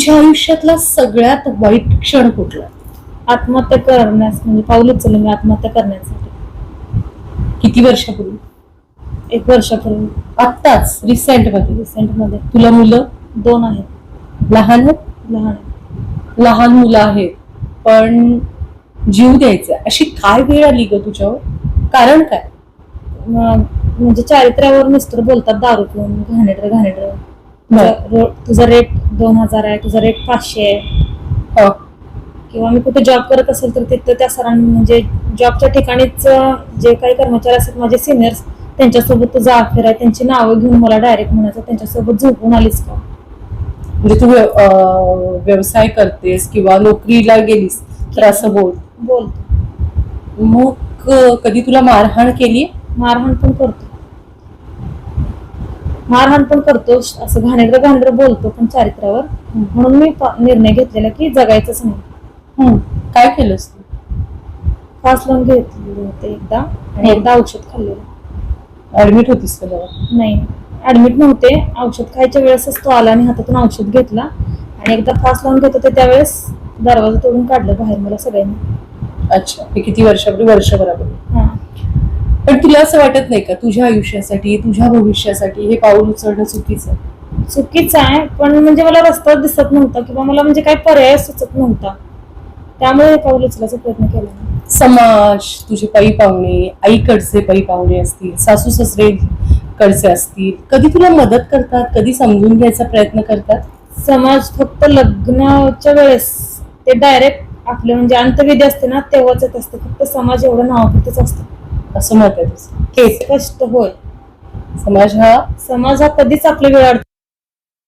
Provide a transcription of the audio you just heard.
तुझ्या आयुष्यातला सगळ्यात वाईट क्षण कुठला? आत्महत्या करण्यास म्हणजे पाऊल उचललं मी आत्महत्या करण्यासाठी. किती वर्षापूर्वी? एक वर्षापूर्वी. आत्ताच रिसेंटमध्ये रिसेंटमध्ये. तुला मुलं दोन आहेत. लहान आहेत? लहान आहेत. लहान मुलं आहेत. पण जीव द्यायचा. अशी काय वेळ आली ग तुझ्यावर? कारण काय? म्हणजे चारित्र्यावर मिस्टर बोलतात दारू पिऊन घाणेडर घाणेडर तुझा रो- तुझा रेट दोन हजार आहे तुझा रेट पाचशे आहे. हा. किंवा मी कुठे जॉब करत असेल तर तिथं त्या सरांनी म्हणजे जॉबच्या ठिकाणीच जे काही कर्मचारी असतात माझे सिनियर्स त्यांच्यासोबत तुझा अफेअर आहे त्यांची नावं घेऊन मला डायरेक्ट म्हणायचं त्यांच्यासोबत झोपून आलीस का? म्हणजे तू व्य- अं, व्यवसाय करतेस किंवा नोकरीला गेलीस तर असं बोल. बोल मग अं, कधी तुला मारहाण केली मारहाण पण करतो. मारहाण पण करतो असं घाणेरडं घाणेरडं बोलतो पण चारित्र्यावर. म्हणून मी निर्णय घेतलेला की जगायचंच नाही. काय केलंस तू? फास्ट लोन घेतलेले होते एकदा आणि. एकदा औषध खाल्लेलं. ऍडमिट होतीस का? नाही. ऍडमिट नव्हते. औषध खायच्या वेळेसच तो आला आणि हातातून औषध घेतला. आणि एकदा फास्ट लावून घेत होते त्यावेळेस दरवाजा तोडून काढलं बाहेर मला सगळ्यांनी. अच्छा. किती वर्षापूर्वी? वर्षभरापूर्वी. हा. पण तुला असं वाटत नाही का तुझ्या आयुष्यासाठी तुझ्या भविष्यासाठी हे पाऊल उचलणं चुकीचं आहे? चुकीचं आहे पण म्हणजे मला रस्ता दिसत नव्हता किंवा मला म्हणजे काही पर्याय सुचत नव्हता त्यामुळे हे पाऊल उचलायचा प्रयत्न केला मी. समाज तुझे पै पाहुणे आईकडचे पै पाहुणे असतील सासू सासरे कडचे असतील कधी तुला मदत करतात कधी समजून घ्यायचा प्रयत्न करतात समाज फक्त लग्नाच्या वेळेस ते डायरेक्ट आपलं म्हणजे अंतविधी असते ना तेव्हाच येत असते फक्त समाज एवढं नावापुरतच असतं असं मत आहे तुझं. स्पष्ट होय समाज हा समाज हा कधीच आपल्या वेळ